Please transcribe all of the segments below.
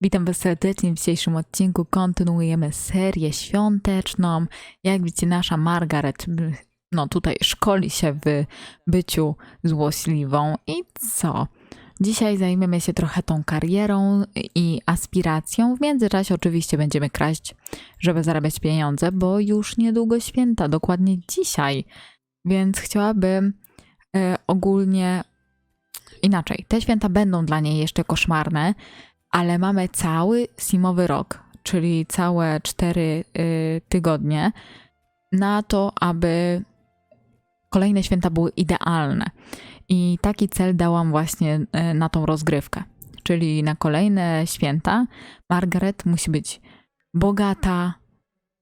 Witam Was serdecznie w dzisiejszym odcinku. Kontynuujemy serię świąteczną. Jak widzicie, nasza Margaret, no tutaj szkoli się w byciu złośliwą. I co? Dzisiaj zajmiemy się trochę tą karierą i aspiracją. W międzyczasie oczywiście będziemy kraść, żeby zarabiać pieniądze, bo już niedługo święta, dokładnie dzisiaj. Więc chciałabym e, ogólnie inaczej. Te święta będą dla niej jeszcze koszmarne, ale mamy cały simowy rok, czyli całe cztery y, tygodnie na to, aby kolejne święta były idealne. I taki cel dałam właśnie y, na tą rozgrywkę. Czyli na kolejne święta Margaret musi być bogata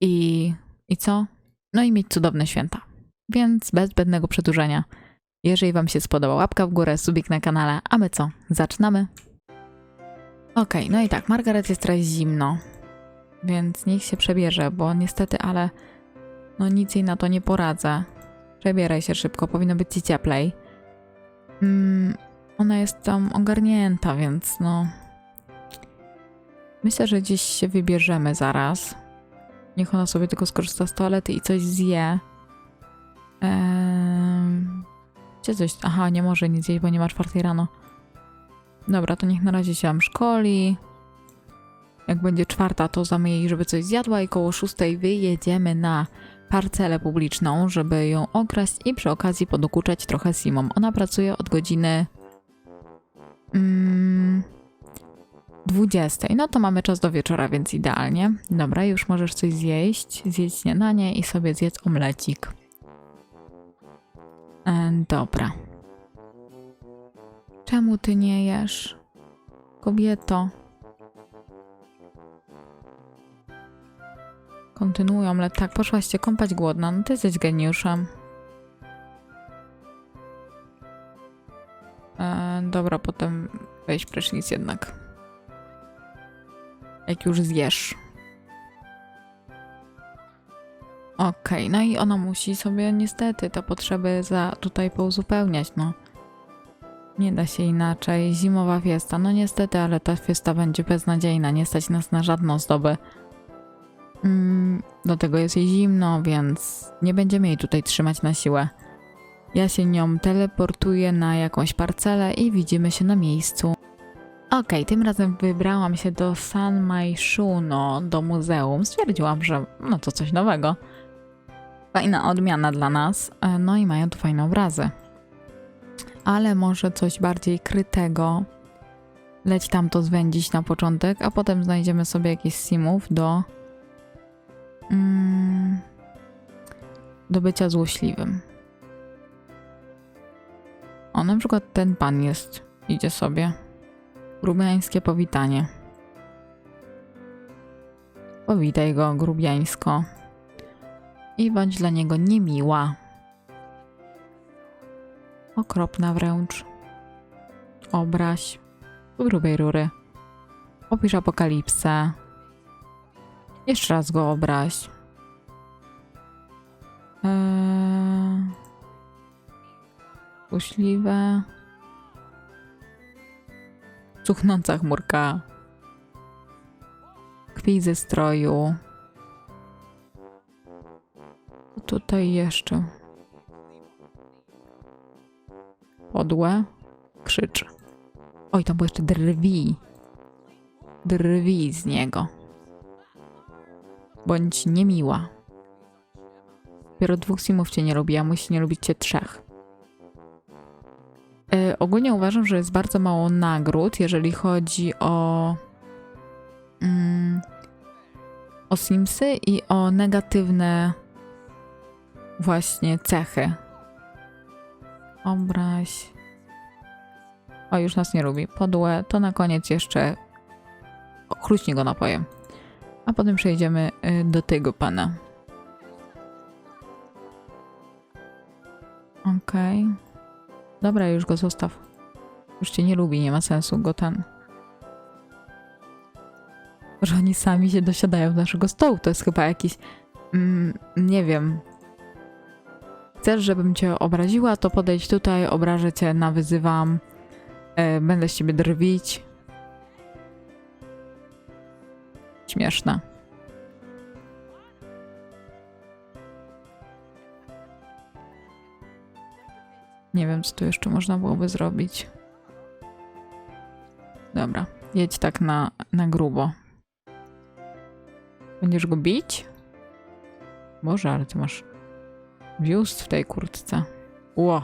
i, i co? No i mieć cudowne święta. Więc bez zbędnego przedłużenia. Jeżeli Wam się spodoba, łapka w górę, subik na kanale, a my co? Zaczynamy! Okej, no i tak, Margaret jest teraz zimno, więc niech się przebierze, bo niestety, ale no nic jej na to nie poradzę. Przebieraj się szybko, powinno być ci cieplej. Mm, ona jest tam ogarnięta, więc no... Myślę, że gdzieś się wybierzemy zaraz. Niech ona sobie tylko skorzysta z toalety i coś zje. Eee... Gdzie coś? Aha, nie może nic zjeść, bo nie ma czwartej rano. Dobra, to niech na razie się tam szkoli. Jak będzie czwarta, to zamy jej, żeby coś zjadła i koło szóstej wyjedziemy na parcelę publiczną, żeby ją okraść i przy okazji podokuczać trochę Simom. Ona pracuje od godziny mm, 20. No to mamy czas do wieczora, więc idealnie. Dobra, już możesz coś zjeść, zjeść śniadanie i sobie zjedz omlecik. E, dobra. Czemu ty nie jesz? Kobieto. Kontynuują, ale tak, poszłaś się kąpać głodna. No ty jesteś geniuszem. E, dobra, potem weź prysznic jednak. Jak już zjesz. Okej, no i ona musi sobie niestety te potrzeby za tutaj pouzupełniać, no. Nie da się inaczej. Zimowa fiesta. No niestety, ale ta fiesta będzie beznadziejna. Nie stać nas na żadną ozdobę. Mm, do tego jest jej zimno, więc nie będziemy jej tutaj trzymać na siłę. Ja się nią teleportuję na jakąś parcelę i widzimy się na miejscu. Okej, tym razem wybrałam się do San Maishuno, do muzeum. Stwierdziłam, że no to coś nowego. Fajna odmiana dla nas. E, No i mają tu fajne obrazy ale może coś bardziej krytego. Leć tam to zwędzić na początek, a potem znajdziemy sobie jakiś simów do mm, do bycia złośliwym. O, na przykład ten pan jest, idzie sobie. Grubiańskie powitanie. Powitaj go grubiańsko. I bądź dla niego niemiła. Okropna wręcz. Obraź. Grubej rury. Opisz apokalipsę. Jeszcze raz go obraź. Eee... Cuchnąca chmurka. Kpij ze stroju. Tutaj jeszcze? Podłe, krzyczy. Oj, tam było jeszcze drwi. Drwi z niego. Bądź niemiła. Dopiero dwóch simów cię nie lubi, a musi nie lubić cię trzech. Yy, ogólnie uważam, że jest bardzo mało nagród, jeżeli chodzi o mm, o Simsy i o negatywne właśnie cechy Obraź. O, już nas nie lubi. Podłe. To na koniec jeszcze chluśnie go napojem. A potem przejdziemy y, do tego pana. Okej. Okay. Dobra, już go zostaw. Już cię nie lubi, nie ma sensu go ten. Że oni sami się dosiadają do naszego stołu. To jest chyba jakiś. Mm, nie wiem chcesz, żebym cię obraziła, to podejdź tutaj, obrażę cię, nawyzywam, yy, będę z ciebie drwić. śmieszne. Nie wiem, co tu jeszcze można byłoby zrobić. Dobra, jedź tak na, na grubo. Będziesz go bić? Boże, ale ty masz biust w tej kurtce. Ło.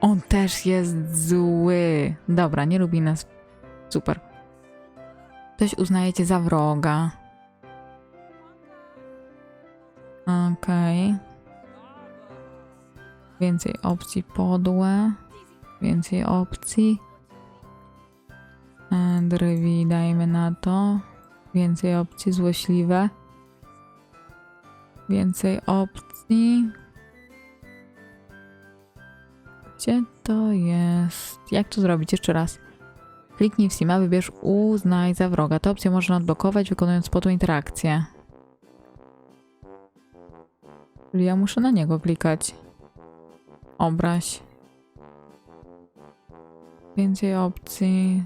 On też jest zły. Dobra, nie lubi nas. Super. Ktoś uznaje cię za wroga. Okej. Więcej opcji podłe. Więcej opcji. Drwi dajmy na to. Więcej opcji złośliwe. Więcej opcji. Gdzie to jest? Jak to zrobić? Jeszcze raz. Kliknij w Sima, wybierz uznaj za wroga. Tę opcję można odblokować wykonując po to interakcję. Czyli ja muszę na niego klikać. Obraź. Więcej opcji.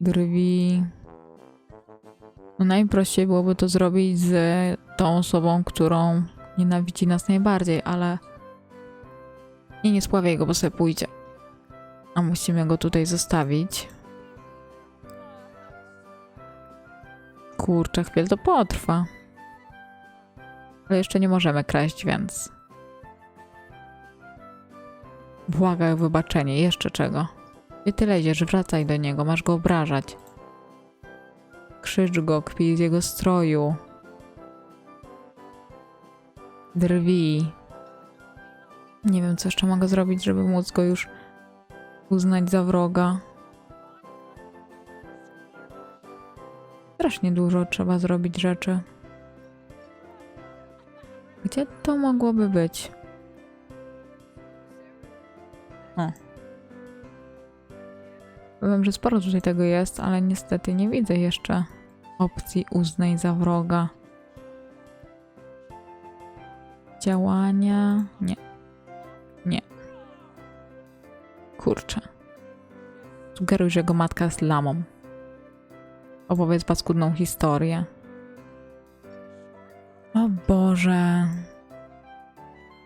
Drwi. No najprościej byłoby to zrobić z tą osobą, którą nienawidzi nas najbardziej, ale nie, nie spławiaj go, bo sobie pójdzie. A musimy go tutaj zostawić. Kurczę, chwilę to potrwa. Ale jeszcze nie możemy kraść, więc... Błagaj o wybaczenie, jeszcze czego? Gdzie ty leziesz? Wracaj do niego, masz go obrażać. Krzycz go, kpij z jego stroju. Drwi. Nie wiem, co jeszcze mogę zrobić, żeby móc go już uznać za wroga. Strasznie dużo trzeba zrobić rzeczy. Gdzie to mogłoby być? O. Powiem, że sporo tutaj tego jest, ale niestety nie widzę jeszcze opcji uznaj za wroga. Działania. Nie. Sugeruj, że jego matka jest lamą. Opowiedz paskudną historię. O Boże.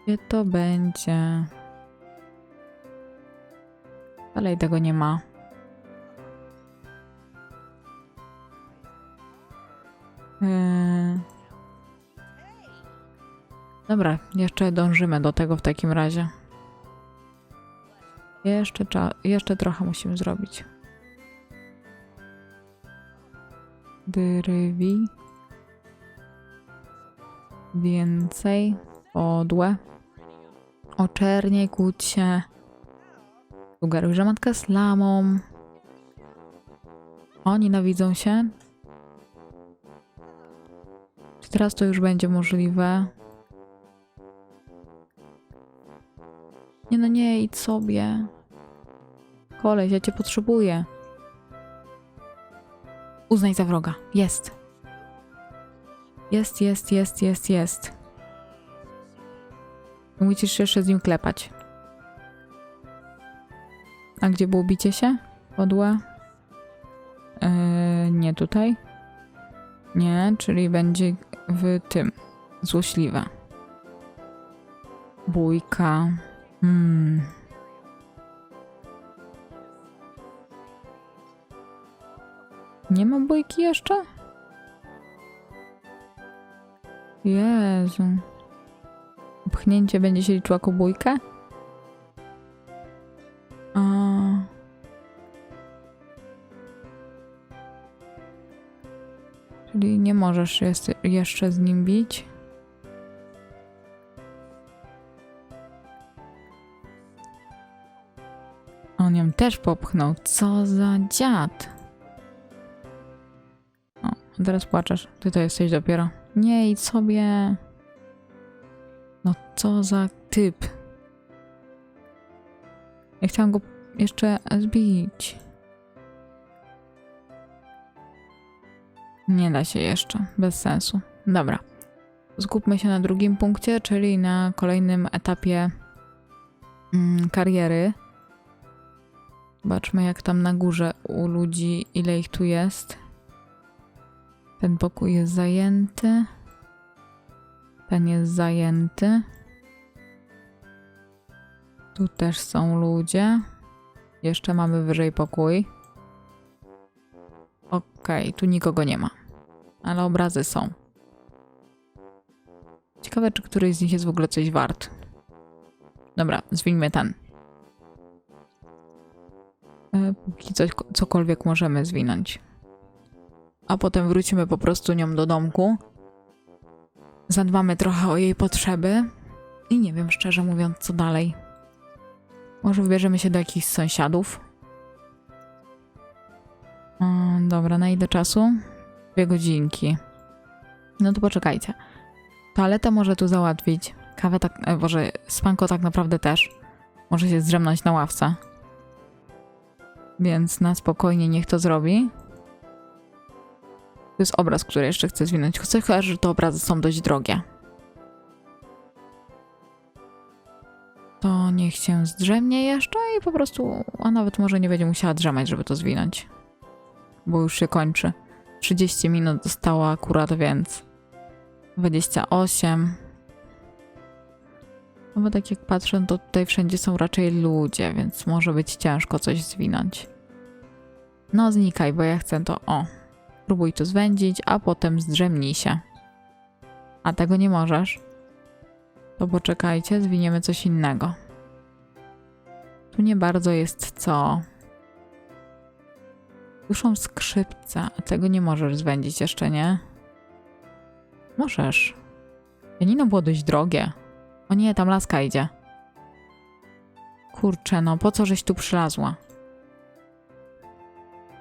Gdzie to będzie? Dalej tego nie ma. Yy. Dobra, jeszcze dążymy do tego w takim razie. Jeszcze, jeszcze trochę musimy zrobić. Drwi. Więcej. Podłe. Oczernie, kłóć się. Sugeruj, że matka z lamą. Nienawidzą się. Czy teraz to już będzie możliwe? No nie, idź sobie. Koleś, ja cię potrzebuję. Uznaj za wroga. Jest. Jest, jest, jest, jest, jest. Musisz jeszcze z nim klepać. A gdzie było bicie się? Podłe? Eee, nie tutaj. Nie, czyli będzie w tym. Złośliwe. Bójka. Hmm. Nie ma bójki jeszcze? Jezu. Pchnięcie będzie się liczyło jako bójkę? A. Czyli nie możesz jeszcze z nim bić? Też popchnął. Co za dziad. O, teraz płaczesz. Ty to jesteś dopiero. Nie, idź sobie. No co za typ. Ja chciałam go jeszcze zbić. Nie da się jeszcze. Bez sensu. Dobra. Skupmy się na drugim punkcie, czyli na kolejnym etapie mm, kariery. Zobaczmy, jak tam na górze u ludzi, ile ich tu jest. Ten pokój jest zajęty. Ten jest zajęty. Tu też są ludzie. Jeszcze mamy wyżej pokój. Okej, tu nikogo nie ma. Ale obrazy są. Ciekawe, czy któryś z nich jest w ogóle coś wart. Dobra, zwinьmy ten. E, Póki coś, cokolwiek możemy zwinąć. A potem wrócimy po prostu nią do domku. Zadbamy trochę o jej potrzeby. I nie wiem, szczerze mówiąc, co dalej. Może wybierzemy się do jakichś sąsiadów. Dobra, na ile czasu? Dwie godzinki. No to poczekajcie. Toaletę może tu załatwić. Kawę tak, e, Boże, spanko tak naprawdę też. Może się zdrzemnąć na ławce. Więc na spokojnie niech to zrobi. To jest obraz, który jeszcze chcę zwinąć. Chyba, że te obrazy są dość drogie. To niech się zdrzemnie jeszcze i po prostu, a nawet może nie będzie musiała drzemać, żeby to zwinąć. Bo już się kończy. 30 minut zostało akurat, więc 28. No tak jak patrzę, to tutaj wszędzie są raczej ludzie, więc może być ciężko coś zwinąć. No znikaj, bo ja chcę to, o. Próbuj to zwędzić, a potem zdrzemnij się. A tego nie możesz? To poczekajcie, zwiniemy coś innego. Tu nie bardzo jest co. Słyszą skrzypce, a tego nie możesz zwędzić jeszcze, nie? Możesz. Janino było dość drogie. O nie, tam laska idzie. Kurczę, no po co żeś tu przylazła?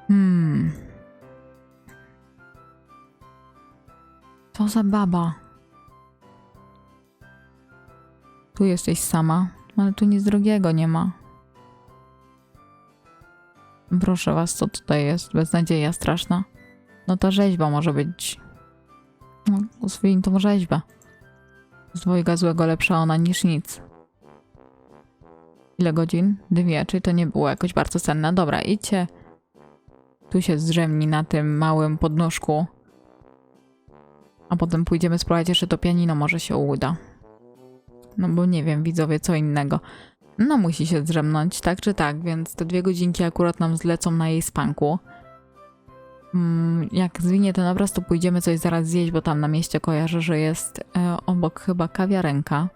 Hmm. Co za baba? Tu jesteś sama, ale tu nic drogiego nie ma. Proszę was, co tutaj jest? Beznadzieja straszna. No ta rzeźba może być... No, usłyń tą rzeźbę. Z dwojga złego lepsza ona niż nic. Ile godzin? Dwie, czyli to nie było jakoś bardzo cenne. Dobra, idźcie. Tu się zdrzemni na tym małym podnóżku. A potem pójdziemy spróbować jeszcze to pianino, może się uda. No bo nie wiem, widzowie, co innego. No musi się zdrzemnąć, tak czy tak, więc te dwie godzinki akurat nam zlecą na jej spanku. Mm, jak zwinie ten obraz, to pójdziemy coś zaraz zjeść, bo tam na mieście kojarzę, że jest e, obok chyba kawiarenka.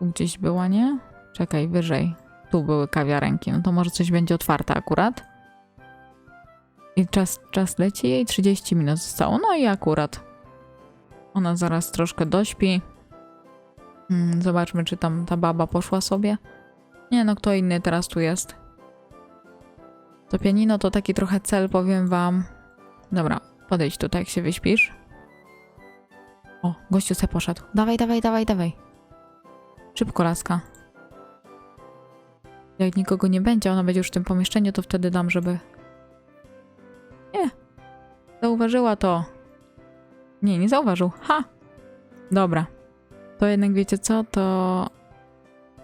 Gdzieś była, nie? Czekaj, wyżej. Tu były kawiarenki, no to może coś będzie otwarte akurat. I czas, czas leci jej 30 minut zostało, no i akurat. Ona zaraz troszkę dośpi. Mm, Zobaczmy, czy tam ta baba poszła sobie. Nie, no kto inny teraz tu jest? To pianino to taki trochę cel, powiem wam. Dobra, podejdź tutaj, jak się wyśpisz. O, gościu se poszedł. Dawaj, dawaj, dawaj, dawaj. Szybko, laska. Jak nikogo nie będzie, ona będzie już w tym pomieszczeniu, to wtedy dam, żeby... Nie. Zauważyła to. Nie, nie zauważył. Ha! Dobra. To jednak wiecie co, to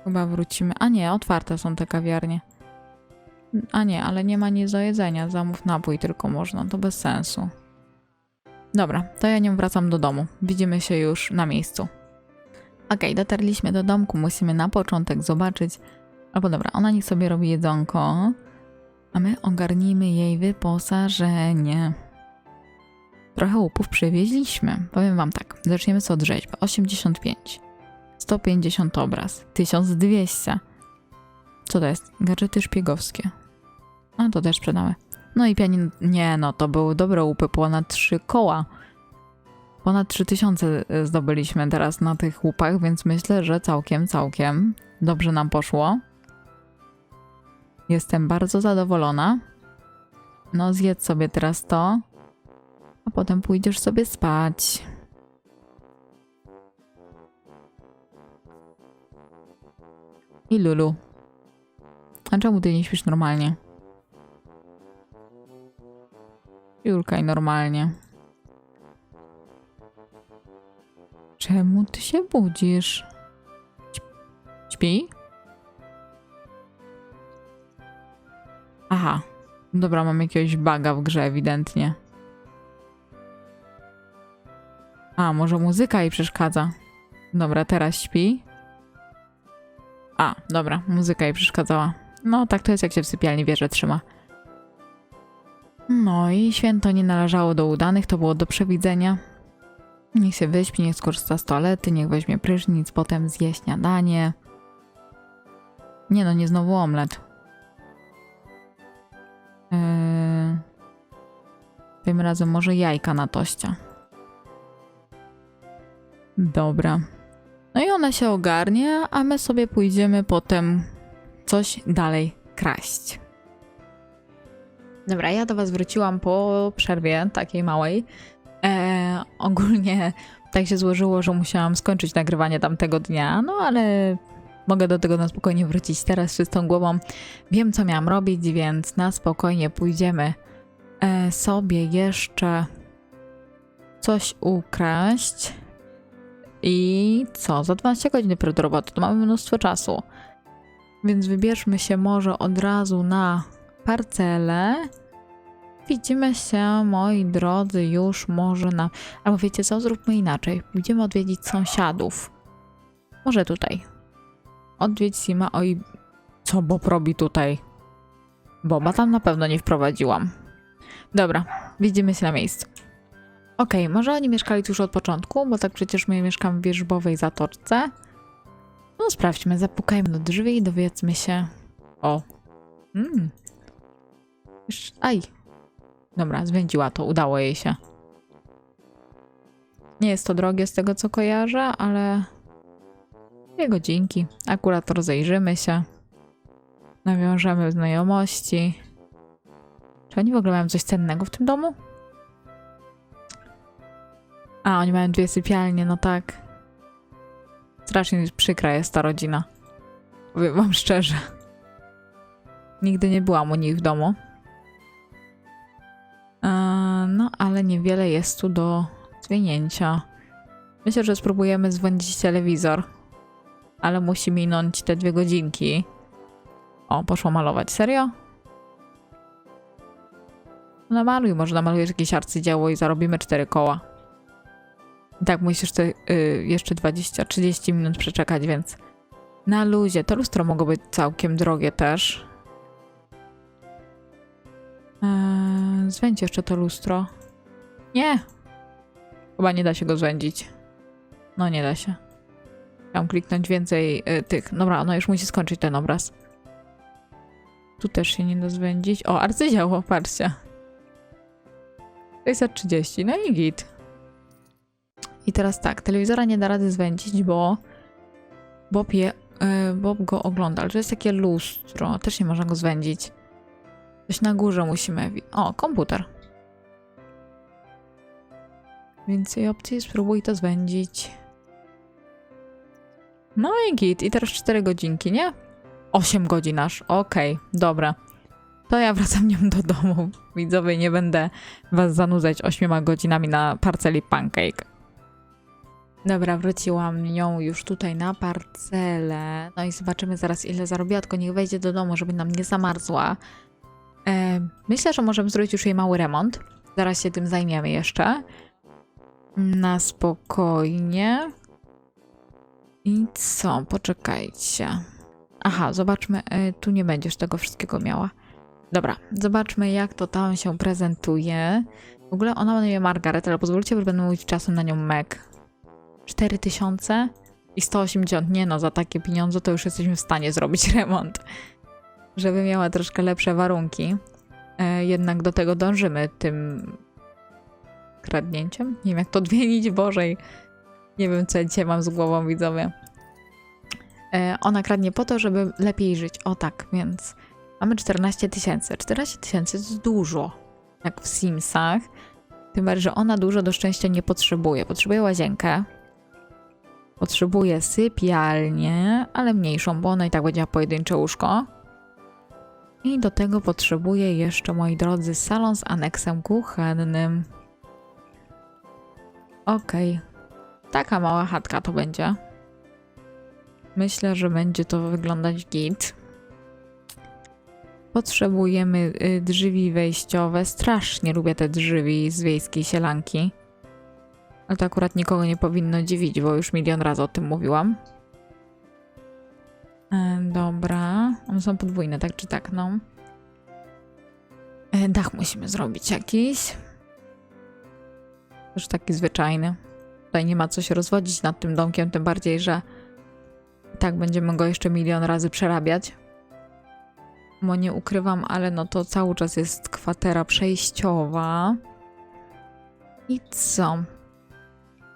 chyba wrócimy. A nie, otwarte są te kawiarnie. A nie, ale nie ma nic do jedzenia. Zamów napój tylko można, to bez sensu. Dobra, to ja nią wracam do domu. Widzimy się już na miejscu. Okej, dotarliśmy do domku, musimy na początek zobaczyć. Albo dobra, ona niech sobie robi jedzonko, a my ogarnijmy jej wyposażenie. Trochę łupów przywieźliśmy. Powiem wam tak, zaczniemy sobie od rzeźby. 85. 150 obraz. 1200. Co to jest? Gadżety szpiegowskie. A to też sprzedamy. No i pianin... Nie no, to były dobre łupy, ponad 3 koła. Ponad 3000 zdobyliśmy teraz na tych łupach, więc myślę, że całkiem, całkiem dobrze nam poszło. Jestem bardzo zadowolona. No zjedz sobie teraz to, a potem pójdziesz sobie spać. I Lulu. A czemu ty nie śpisz normalnie? Julkaj normalnie. Czemu ty się budzisz? Śp- Śpi? Dobra, mam jakiegoś baga w grze ewidentnie. A, może muzyka jej przeszkadza. Dobra, teraz śpi. A, dobra, muzyka jej przeszkadzała. No, tak to jest, jak się w sypialni wieże trzyma. No i święto nie należało do udanych, to było do przewidzenia. Niech się wyśpi, niech skorzysta z toalety, niech weźmie prysznic, potem zje śniadanie. Nie no, nie znowu omlet. Yy... Tym razem może jajka na toście. Dobra. No i ona się ogarnie, a my sobie pójdziemy potem coś dalej kraść. Dobra, ja do Was wróciłam po przerwie takiej małej. E, ogólnie tak się złożyło, że musiałam skończyć nagrywanie tamtego dnia, no ale mogę do tego na spokojnie wrócić teraz czystą głową. Wiem, co miałam robić, więc na spokojnie pójdziemy e, sobie jeszcze coś ukraść. I co? Za 12 godzin dopiero do roboty, to mamy mnóstwo czasu. Więc wybierzmy się może od razu na parcelę. Widzimy się, moi drodzy, już może na. Albo wiecie co, zróbmy inaczej. Pójdziemy odwiedzić sąsiadów. Może tutaj. Odwiedź Sima. Oj, co Bob robi tutaj? Boba tam na pewno nie wprowadziłam. Dobra, widzimy się na miejscu. Okej, może oni mieszkali tu już od początku, bo tak przecież my mieszkamy w wierzbowej zatoczce. No sprawdźmy, zapukajmy do drzwi i dowiedzmy się. O. Mm. Aj. Dobra, zwędziła to, udało jej się. Nie jest to drogie z tego co kojarzę, ale dwie godzinki. Akurat rozejrzymy się. Nawiążemy znajomości. Czy oni w ogóle mają coś cennego w tym domu? A, oni mają dwie sypialnie, no tak. Strasznie przykra jest ta rodzina. Powiem wam szczerze. Nigdy nie byłam u nich w domu. E, no, ale niewiele jest tu do zwinięcia. Myślę, że spróbujemy zwędzić telewizor. Ale musi minąć te dwie godzinki. O, poszło malować. Serio? Namaluj, może namalujesz jakieś arcydzieło i zarobimy cztery koła. Tak, musisz te, y, jeszcze 20-30 minut przeczekać, więc na luzie. To lustro mogło być całkiem drogie też. Eee, zwędź jeszcze to lustro. Nie! Chyba nie da się go zwędzić. No nie da się. Chciałam kliknąć więcej y, tych. Dobra, no już musi skończyć ten obraz. Tu też się nie da zwędzić. O, arcydzieło, patrzcie. 630, no i git. I teraz tak, telewizora nie da rady zwędzić, bo Bob, je, y, Bob go ogląda, ale to jest takie lustro, też nie można go zwędzić. Coś na górze musimy... O, komputer. Więcej opcji, spróbuj to zwędzić. No i git, i teraz 4 godzinki, nie? 8 godzin aż, okej, dobra. To ja wracam nią do domu. Widzowie, nie będę was zanudzać 8 godzinami na parceli pancake. Dobra, wróciłam nią już tutaj na parcelę. No i zobaczymy zaraz, ile zarobiła, tylko niech wejdzie do domu, żeby nam nie zamarzła. E, myślę, że możemy zrobić już jej mały remont. Zaraz się tym zajmiemy jeszcze. Na spokojnie. I co? Poczekajcie. Aha, zobaczmy. E, tu nie będziesz tego wszystkiego miała. Dobra, zobaczmy, jak to tam się prezentuje. W ogóle ona ma na imię Margaret, ale pozwólcie, że będę mówić czasem na nią Meg. 4000 i 180. Nie no, za takie pieniądze to już jesteśmy w stanie zrobić remont. Żeby miała troszkę lepsze warunki. E, jednak do tego dążymy tym kradnięciem. Nie wiem, jak to odmienić, Bożej. Nie wiem, co ja dzisiaj mam z głową, widzowie. E, ona kradnie po to, żeby lepiej żyć. O tak, więc mamy 14 tysięcy. 14 tysięcy to dużo, jak w Simsach. Tym bardziej, że ona dużo do szczęścia nie potrzebuje. Potrzebuje łazienkę, potrzebuje sypialnię, ale mniejszą, bo ona i tak będzie miała pojedyncze łóżko. I do tego potrzebuje jeszcze, moi drodzy, salon z aneksem kuchennym. Okej. Taka mała chatka to będzie. Myślę, że będzie to wyglądać git. Potrzebujemy y, drzwi wejściowe. Strasznie lubię te drzwi z wiejskiej sielanki. Ale to akurat nikogo nie powinno dziwić, bo już milion razy o tym mówiłam. E, dobra. One są podwójne, tak czy tak, no. E, dach musimy zrobić jakiś. Już taki zwyczajny. Tutaj nie ma co się rozwodzić nad tym domkiem, tym bardziej, że tak będziemy go jeszcze milion razy przerabiać. Bo nie ukrywam, ale no to cały czas jest kwatera przejściowa. I co?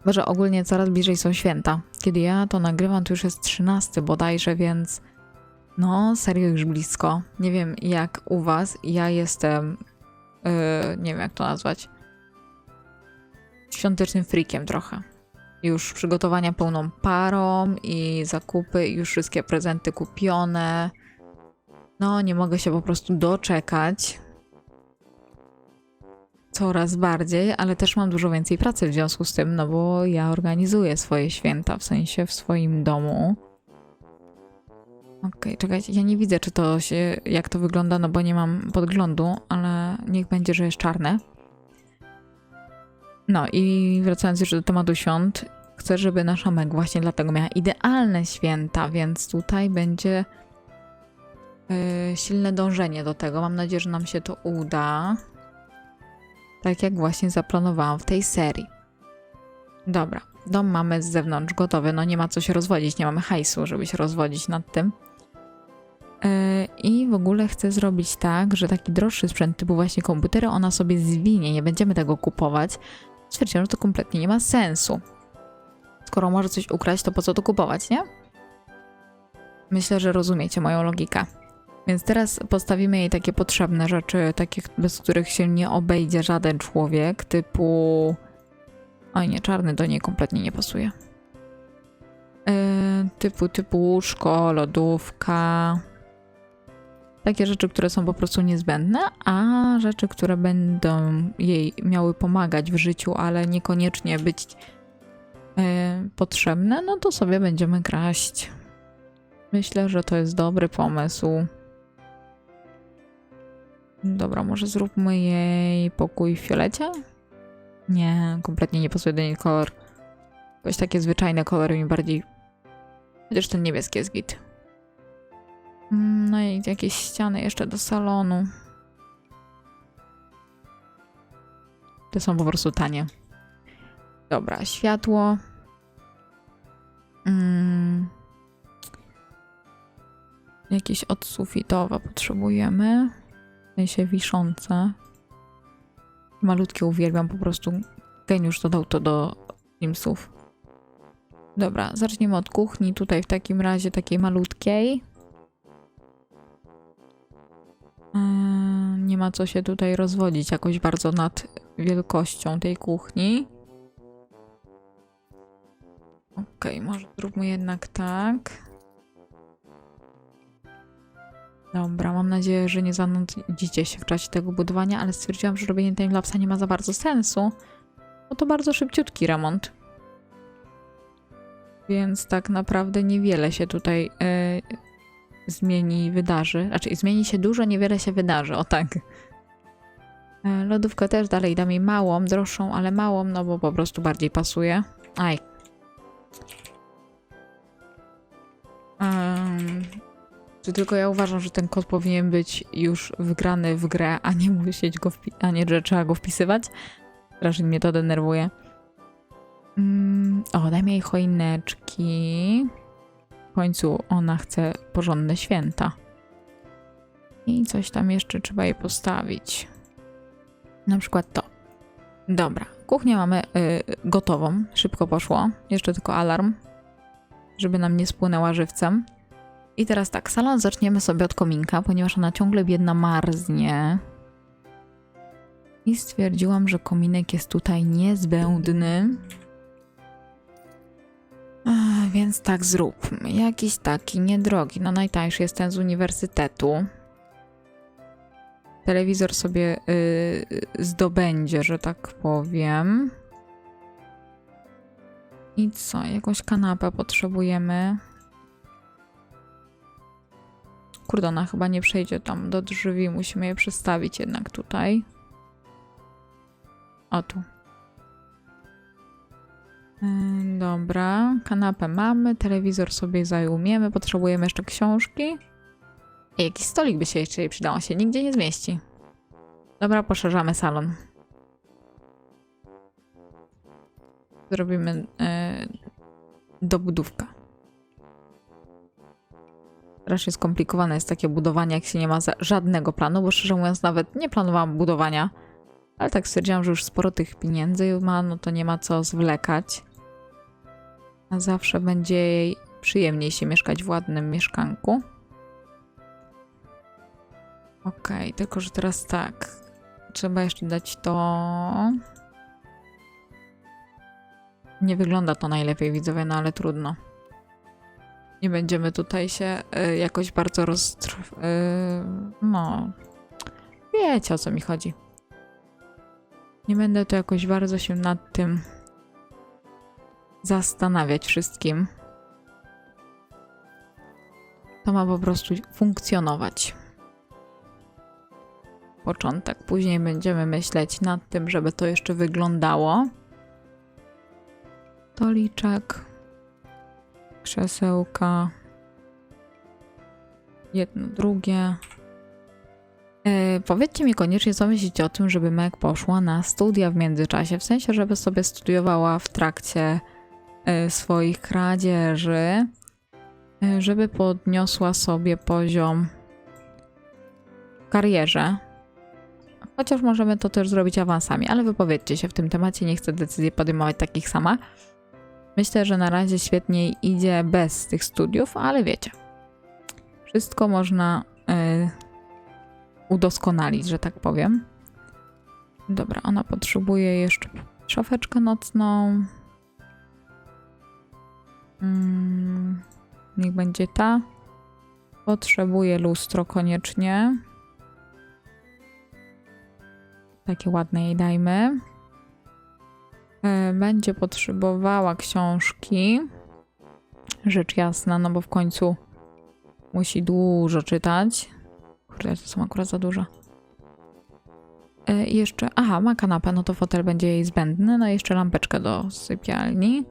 Może ogólnie coraz bliżej są święta. Kiedy ja to nagrywam, to już jest 13 bodajże, więc no serio już blisko. Nie wiem jak u was, ja jestem, yy, nie wiem jak to nazwać, świątecznym freakiem trochę. Już przygotowania pełną parą i zakupy, już wszystkie prezenty kupione. No, nie mogę się po prostu doczekać. Coraz bardziej, ale też mam dużo więcej pracy w związku z tym, no bo ja organizuję swoje święta, w sensie w swoim domu. Okej, czekajcie, ja nie widzę, czy to się, jak to wygląda, no bo nie mam podglądu, ale niech będzie, że jest czarne. No i wracając jeszcze do tematu świąt, chcę, żeby nasza Meg właśnie dlatego miała idealne święta, więc tutaj będzie yy, silne dążenie do tego. Mam nadzieję, że nam się to uda. Tak jak właśnie zaplanowałam w tej serii. Dobra, dom mamy z zewnątrz gotowy, no nie ma co się rozwodzić, nie mamy hajsu, żeby się rozwodzić nad tym. Yy, I w ogóle chcę zrobić tak, że taki droższy sprzęt typu właśnie komputery, ona sobie zwinie, nie będziemy tego kupować. Stwierdziłam, że to kompletnie nie ma sensu. Skoro może coś ukraść, to po co to kupować, nie? Myślę, że rozumiecie moją logikę. Więc teraz postawimy jej takie potrzebne rzeczy, takie, bez których się nie obejdzie żaden człowiek, typu... Oj nie, czarny do niej kompletnie nie pasuje. Yy, typu, typu łóżko, lodówka. Takie rzeczy, które są po prostu niezbędne, a rzeczy, które będą jej miały pomagać w życiu, ale niekoniecznie być yy, potrzebne, no to sobie będziemy kraść. Myślę, że to jest dobry pomysł. Dobra, może zróbmy jej pokój w fiolecie? Nie, kompletnie nie pasuje do niej kolor. Jakoś takie zwyczajne kolory mi bardziej... Chociaż ten niebieski jest git. Mm, No i jakieś ściany jeszcze do salonu. Te są po prostu tanie. Dobra, światło. Mm. Jakieś odsufitowe potrzebujemy. W sensie wiszące. Malutkie uwielbiam po prostu. Geniusz dodał to do Simsów. Dobra, zacznijmy od kuchni. Tutaj w takim razie takiej malutkiej. Eee, Nie ma co się tutaj rozwodzić jakoś bardzo nad wielkością tej kuchni. Okej, może zróbmy jednak tak. Dobra, mam nadzieję, że nie zanudzicie się w czasie tego budowania, ale stwierdziłam, że robienie timelapsa nie ma za bardzo sensu, bo to bardzo szybciutki remont. Więc tak naprawdę niewiele się tutaj e, zmieni wydarzy. Znaczy, zmieni się dużo, niewiele się wydarzy, o tak. E, lodówkę też dalej dam jej małą, droższą, ale małą, no bo po prostu bardziej pasuje. Aj. Czy tylko ja uważam, że ten kod powinien być już wgrany w grę, a nie musieć go a nie, że trzeba go wpisywać? Strasznie mnie to denerwuje. Mm, o, dajmy jej choineczki. W końcu ona chce porządne święta. I coś tam jeszcze trzeba jej postawić. Na przykład to. Dobra, kuchnię mamy y, gotową. Szybko poszło. Jeszcze tylko alarm, żeby nam nie spłynęła żywcem. I teraz tak, salon zaczniemy sobie od kominka, ponieważ ona ciągle biedna marznie. I stwierdziłam, że kominek jest tutaj niezbędny. Ech, więc tak zróbmy. Jakiś taki niedrogi. No najtańszy jest ten z uniwersytetu. Telewizor sobie y, zdobędzie, że tak powiem. I co? Jakąś kanapę potrzebujemy. Kurde, ona chyba nie przejdzie tam do drzwi. Musimy je przestawić jednak tutaj. O tu. Ym, Dobra, kanapę mamy, telewizor sobie zajmiemy, potrzebujemy jeszcze książki. I jakiś stolik by się jeszcze przydał, się nigdzie nie zmieści. Dobra, poszerzamy salon. Zrobimy e, dobudówkę. Strasznie skomplikowane jest takie budowanie, jak się nie ma żadnego planu, bo szczerze mówiąc nawet nie planowałam budowania, ale tak stwierdziłam, że już sporo tych pieniędzy ma, no to nie ma co zwlekać. A zawsze będzie jej przyjemniej się mieszkać w ładnym mieszkanku. Okej, tylko że teraz tak. Trzeba jeszcze dać to. Nie wygląda to najlepiej, widzowie, no ale trudno. Nie będziemy tutaj się y, jakoś bardzo roztr... Y, no. Wiecie o co mi chodzi. Nie będę tu jakoś bardzo się nad tym zastanawiać wszystkim. To ma po prostu funkcjonować. Początek. Później będziemy myśleć nad tym, żeby to jeszcze wyglądało. Stoliczek, krzesełka, jedno, drugie. E, powiedzcie mi koniecznie, co myślicie o tym, żeby Meg poszła na studia w międzyczasie, w sensie, żeby sobie studiowała w trakcie e, swoich kradzieży, e, żeby podniosła sobie poziom w karierze. Chociaż możemy to też zrobić awansami, ale wypowiedzcie się w tym temacie, nie chcę decyzji podejmować takich sama. Myślę, że na razie świetnie idzie bez tych studiów, ale wiecie, wszystko można y, udoskonalić, że tak powiem. Dobra, ona potrzebuje jeszcze szafeczkę nocną. Mm, niech będzie ta. Potrzebuje lustro koniecznie. Takie ładne jej dajmy. E, Będzie potrzebowała książki. Rzecz jasna, no bo w końcu musi dużo czytać. Kurde, to są akurat za dużo. E, jeszcze, aha, ma kanapę, no to fotel będzie jej zbędny. No i jeszcze lampeczkę do sypialni.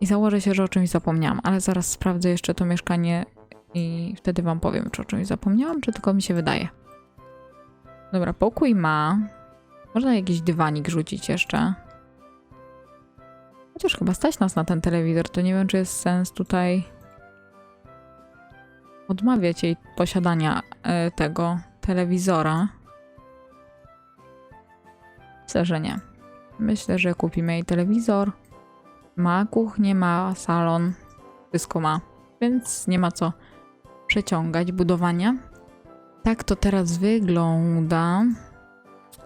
I założę się, że o czymś zapomniałam, ale zaraz sprawdzę jeszcze to mieszkanie i wtedy wam powiem, czy o czymś zapomniałam, czy tylko mi się wydaje. Dobra, pokój ma. Można jakiś dywanik rzucić jeszcze. Chociaż chyba stać nas na ten telewizor, to nie wiem, czy jest sens tutaj odmawiać jej posiadania e, tego telewizora. Myślę, że nie. Myślę, że kupimy jej telewizor. Ma kuchnię, ma salon, wszystko ma, więc nie ma co przeciągać budowania. Tak to teraz wygląda.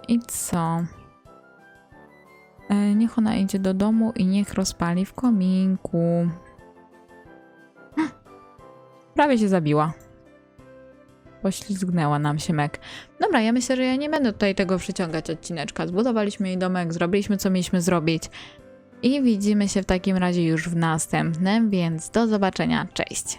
I co? E, niech ona idzie do domu i niech rozpali w kominku. Hm. Prawie się zabiła. Poślizgnęła nam się mek. Dobra, ja myślę, że ja nie będę tutaj tego przyciągać odcineczka. Zbudowaliśmy jej domek, zrobiliśmy co mieliśmy zrobić. I widzimy się w takim razie już w następnym, więc do zobaczenia. Cześć!